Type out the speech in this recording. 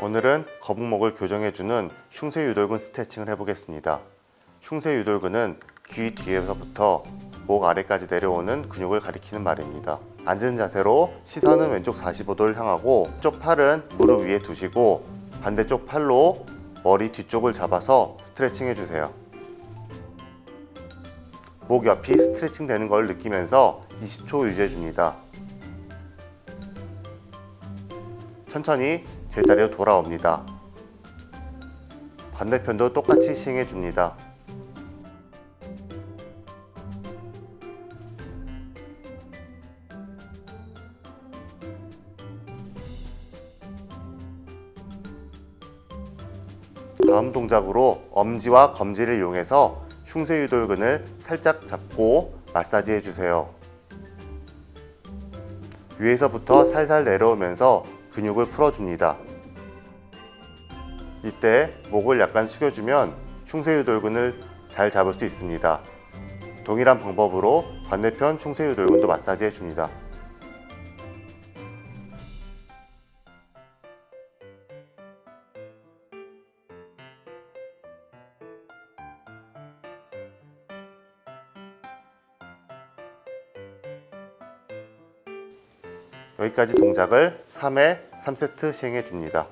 오늘은 거북목을 교정해주는 흉쇄 유돌근 스트레칭을 해보겠습니다. 흉쇄 유돌근은 귀 뒤에서부터 목 아래까지 내려오는 근육을 가리키는 말입니다. 앉은 자세로 시선은 왼쪽 45도를 향하고 쪽 팔은 무릎 위에 두시고 반대쪽 팔로 머리 뒤쪽을 잡아서 스트레칭 해주세요. 목 옆이 스트레칭 되는 걸 느끼면서 20초 유지해줍니다. 천천히 제자리로 돌아옵니다. 반대편도 똑같이 시행해 줍니다. 다음 동작으로 엄지와 검지를 이용해서 흉쇄 유돌근을 살짝 잡고 마사지 해주세요. 위에서부터 살살 내려오면서 근육을 풀어줍니다. 이때 목을 약간 숙여주면 흉쇄 유돌근을 잘 잡을 수 있습니다. 동일한 방법으로 반대편 흉쇄 유돌근도 마사지 해줍니다. 여기까지 동작을 3회 3세트 시행해 줍니다.